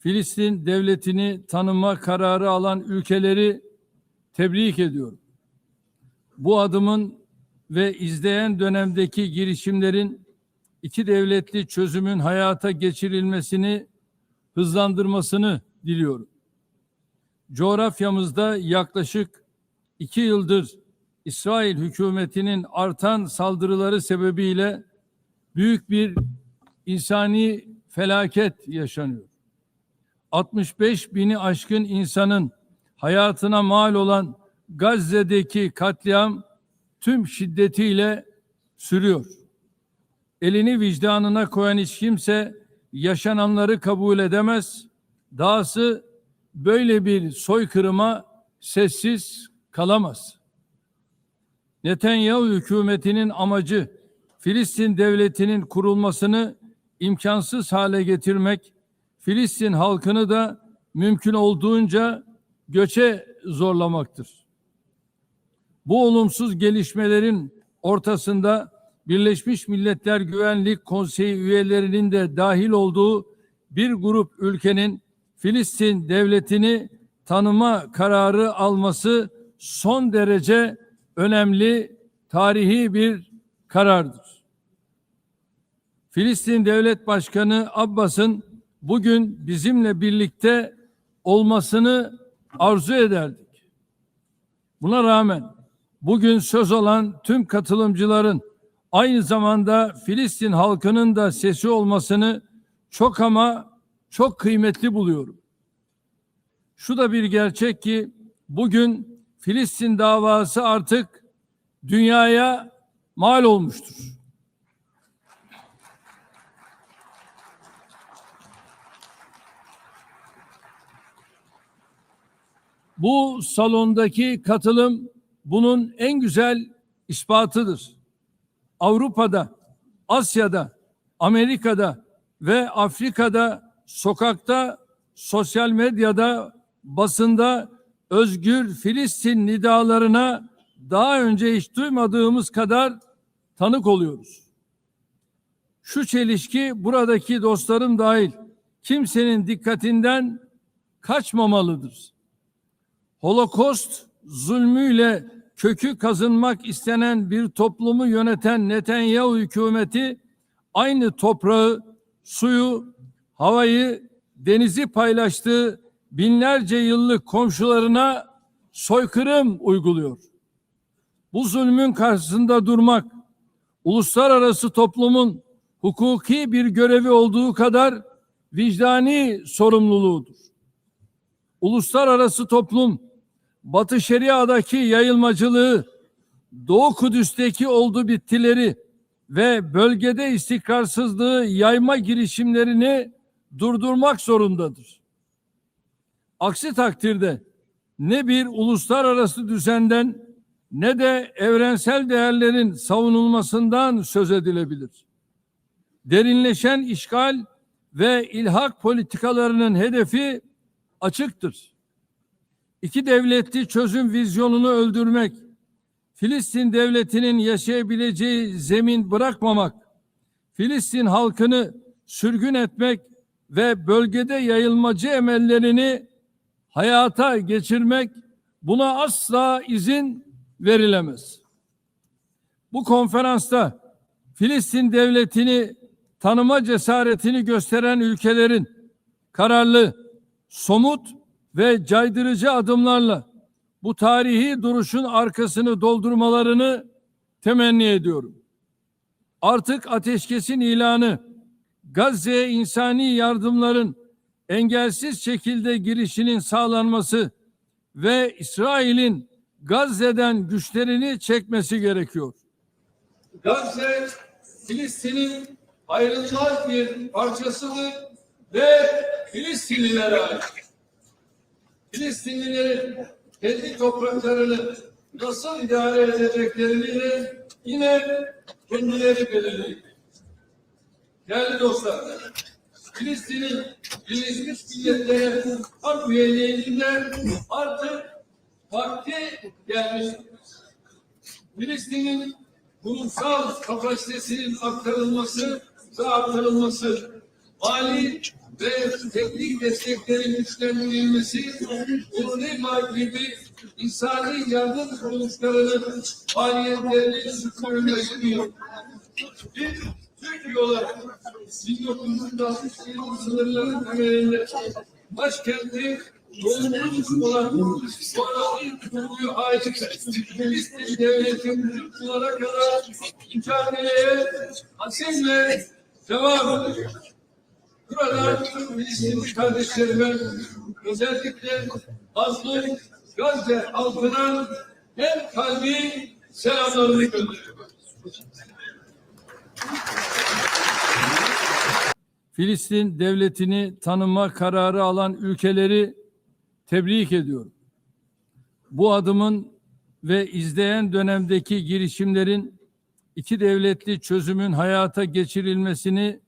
Filistin devletini tanıma kararı alan ülkeleri tebrik ediyorum. Bu adımın ve izleyen dönemdeki girişimlerin iki devletli çözümün hayata geçirilmesini hızlandırmasını diliyorum. Coğrafyamızda yaklaşık iki yıldır İsrail hükümetinin artan saldırıları sebebiyle büyük bir insani felaket yaşanıyor. 65 bini aşkın insanın hayatına mal olan Gazze'deki katliam tüm şiddetiyle sürüyor. Elini vicdanına koyan hiç kimse yaşananları kabul edemez. Dahası böyle bir soykırıma sessiz kalamaz. Netanyahu hükümetinin amacı Filistin devletinin kurulmasını imkansız hale getirmek, Filistin halkını da mümkün olduğunca göçe zorlamaktır. Bu olumsuz gelişmelerin ortasında Birleşmiş Milletler Güvenlik Konseyi üyelerinin de dahil olduğu bir grup ülkenin Filistin devletini tanıma kararı alması son derece önemli tarihi bir karardır. Filistin Devlet Başkanı Abbas'ın bugün bizimle birlikte olmasını arzu ederdik. Buna rağmen bugün söz olan tüm katılımcıların aynı zamanda Filistin halkının da sesi olmasını çok ama çok kıymetli buluyorum. Şu da bir gerçek ki bugün Filistin davası artık dünyaya mal olmuştur. Bu salondaki katılım bunun en güzel ispatıdır. Avrupa'da, Asya'da, Amerika'da ve Afrika'da sokakta, sosyal medyada, basında özgür Filistin nidalarına daha önce hiç duymadığımız kadar tanık oluyoruz. Şu çelişki buradaki dostlarım dahil kimsenin dikkatinden kaçmamalıdır. Holokost zulmüyle kökü kazınmak istenen bir toplumu yöneten Netanyahu hükümeti aynı toprağı, suyu, havayı, denizi paylaştığı binlerce yıllık komşularına soykırım uyguluyor. Bu zulmün karşısında durmak uluslararası toplumun hukuki bir görevi olduğu kadar vicdani sorumluluğudur. Uluslararası toplum Batı Şeria'daki yayılmacılığı, Doğu Kudüs'teki oldu bittileri ve bölgede istikrarsızlığı yayma girişimlerini durdurmak zorundadır. Aksi takdirde ne bir uluslararası düzenden ne de evrensel değerlerin savunulmasından söz edilebilir. Derinleşen işgal ve ilhak politikalarının hedefi açıktır. İki devletli çözüm vizyonunu öldürmek, Filistin devletinin yaşayabileceği zemin bırakmamak, Filistin halkını sürgün etmek ve bölgede yayılmacı emellerini hayata geçirmek buna asla izin verilemez. Bu konferansta Filistin devletini tanıma cesaretini gösteren ülkelerin kararlı, somut ve caydırıcı adımlarla bu tarihi duruşun arkasını doldurmalarını temenni ediyorum. Artık ateşkesin ilanı, Gazze'ye insani yardımların engelsiz şekilde girişinin sağlanması ve İsrail'in Gazze'den güçlerini çekmesi gerekiyor. Gazze, Filistin'in ayrılmaz bir parçasıdır ve Filistinlilere ait. Filistinlilerin kendi topraklarını nasıl idare edeceklerini de yine kendileri belirleyecek. Değerli dostlar, Filistin'in Birleşmiş Milletler'e hak üyeliğinden artık vakti gelmiştir. Filistin'in kurumsal kapasitesinin aktarılması ve aktarılması, mali ve teknik desteklerin güçlendirilmesi, UNRWA gibi insani yardım kuruluşlarının faaliyetlerinin sürdürülmesini biz Türkiye olarak 1967 sınırların temelinde başkenti yolumuz olan Sonraki kuruluyu ait Filistin devletin kuruluşlara kadar mücadeleye azimle devam ediyor. Burada tüm Filistinli özellikle Azlı Gazze halkına en kalbi selamlarını gönderiyorum. Filistin devletini tanıma kararı alan ülkeleri tebrik ediyorum. Bu adımın ve izleyen dönemdeki girişimlerin iki devletli çözümün hayata geçirilmesini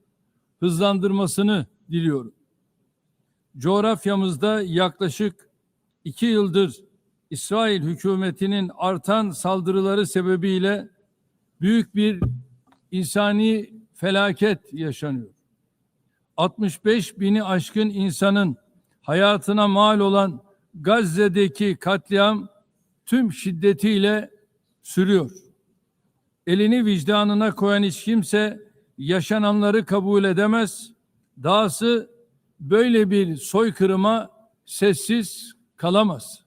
hızlandırmasını diliyorum. Coğrafyamızda yaklaşık iki yıldır İsrail hükümetinin artan saldırıları sebebiyle büyük bir insani felaket yaşanıyor. 65 bini aşkın insanın hayatına mal olan Gazze'deki katliam tüm şiddetiyle sürüyor. Elini vicdanına koyan hiç kimse yaşananları kabul edemez. Dahası böyle bir soykırıma sessiz kalamaz.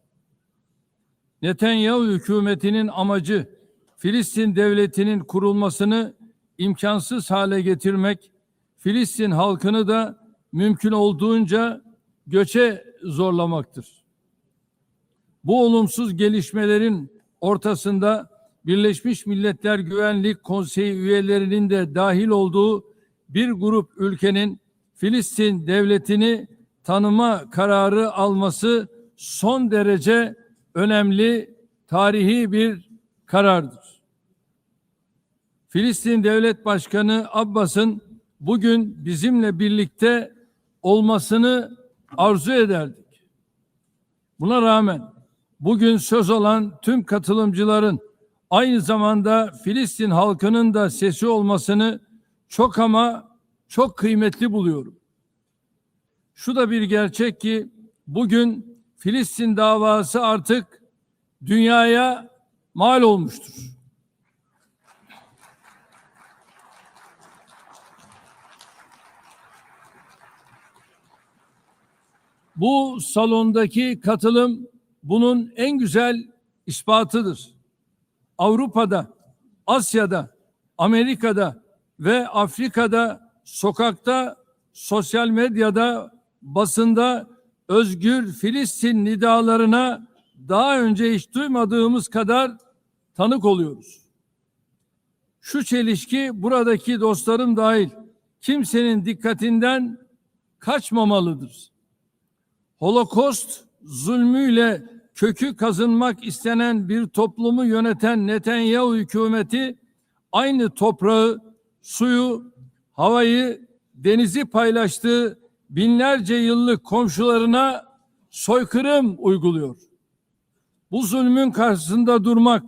Netanyahu hükümetinin amacı Filistin devletinin kurulmasını imkansız hale getirmek, Filistin halkını da mümkün olduğunca göçe zorlamaktır. Bu olumsuz gelişmelerin ortasında Birleşmiş Milletler Güvenlik Konseyi üyelerinin de dahil olduğu bir grup ülkenin Filistin devletini tanıma kararı alması son derece önemli tarihi bir karardır. Filistin Devlet Başkanı Abbas'ın bugün bizimle birlikte olmasını arzu ederdik. Buna rağmen bugün söz olan tüm katılımcıların aynı zamanda Filistin halkının da sesi olmasını çok ama çok kıymetli buluyorum. Şu da bir gerçek ki bugün Filistin davası artık dünyaya mal olmuştur. Bu salondaki katılım bunun en güzel ispatıdır. Avrupa'da, Asya'da, Amerika'da ve Afrika'da sokakta, sosyal medyada, basında özgür Filistin nidalarına daha önce hiç duymadığımız kadar tanık oluyoruz. Şu çelişki buradaki dostlarım dahil kimsenin dikkatinden kaçmamalıdır. Holokost zulmüyle kökü kazınmak istenen bir toplumu yöneten Netanyahu hükümeti aynı toprağı, suyu, havayı, denizi paylaştığı binlerce yıllık komşularına soykırım uyguluyor. Bu zulmün karşısında durmak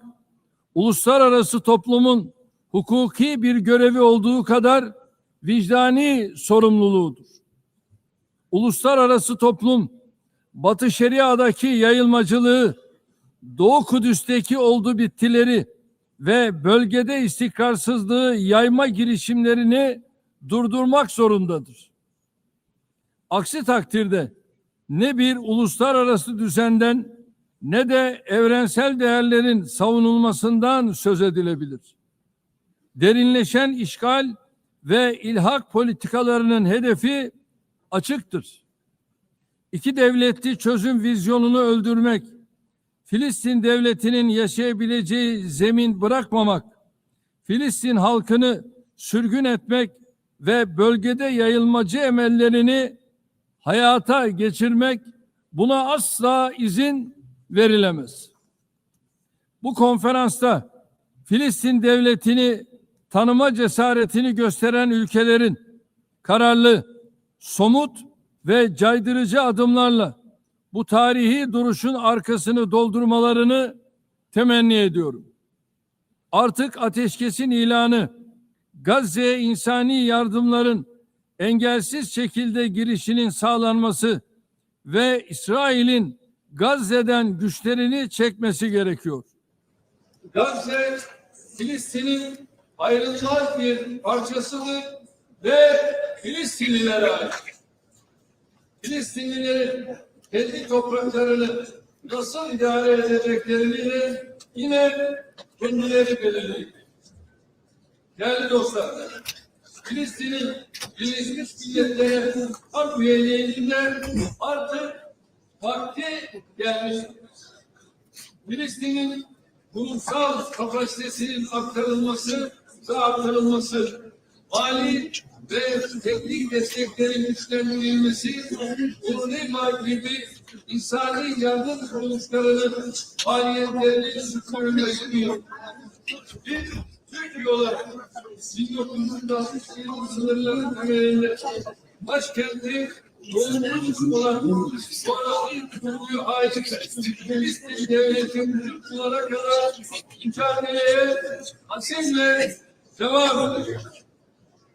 uluslararası toplumun hukuki bir görevi olduğu kadar vicdani sorumluluğudur. Uluslararası toplum Batı Şeria'daki yayılmacılığı, Doğu Kudüs'teki oldu bittileri ve bölgede istikrarsızlığı yayma girişimlerini durdurmak zorundadır. Aksi takdirde ne bir uluslararası düzenden ne de evrensel değerlerin savunulmasından söz edilebilir. Derinleşen işgal ve ilhak politikalarının hedefi açıktır. İki devletli çözüm vizyonunu öldürmek, Filistin devletinin yaşayabileceği zemin bırakmamak, Filistin halkını sürgün etmek ve bölgede yayılmacı emellerini hayata geçirmek buna asla izin verilemez. Bu konferansta Filistin devletini tanıma cesaretini gösteren ülkelerin kararlı, somut ve caydırıcı adımlarla bu tarihi duruşun arkasını doldurmalarını temenni ediyorum. Artık ateşkesin ilanı, Gazze'ye insani yardımların engelsiz şekilde girişinin sağlanması ve İsrail'in Gazze'den güçlerini çekmesi gerekiyor. Gazze, Filistin'in ayrılmaz bir parçasıdır ve Filistinlilere ait. Filistinlilerin kendi topraklarını nasıl idare edeceklerini de yine kendileri belirleyecek. Değerli dostlar, Filistin'in Birleşmiş Milletler'e hak üyeliğinde artık vakti gelmiştir. Filistin'in kurumsal kapasitesinin aktarılması ve aktarılması, mali ve teknik desteklerin güçlendirilmesi, UNRWA gibi insani yardım kuruluşlarının faaliyetlerinin sürdürülmesi Biz Türkiye olarak 1960 yılı sınırları temelinde başkenti Doğumluluk olan sonraki kuruluyu ait Filistin devletinin kurulana kadar mücadeleye azimle devam ediyor.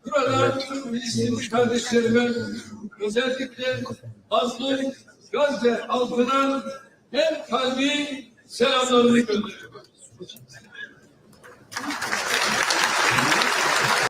Burada Filistinli kardeşlerime özellikle Azlı Gazze halkına hem kalbi selamlarını gönderiyorum.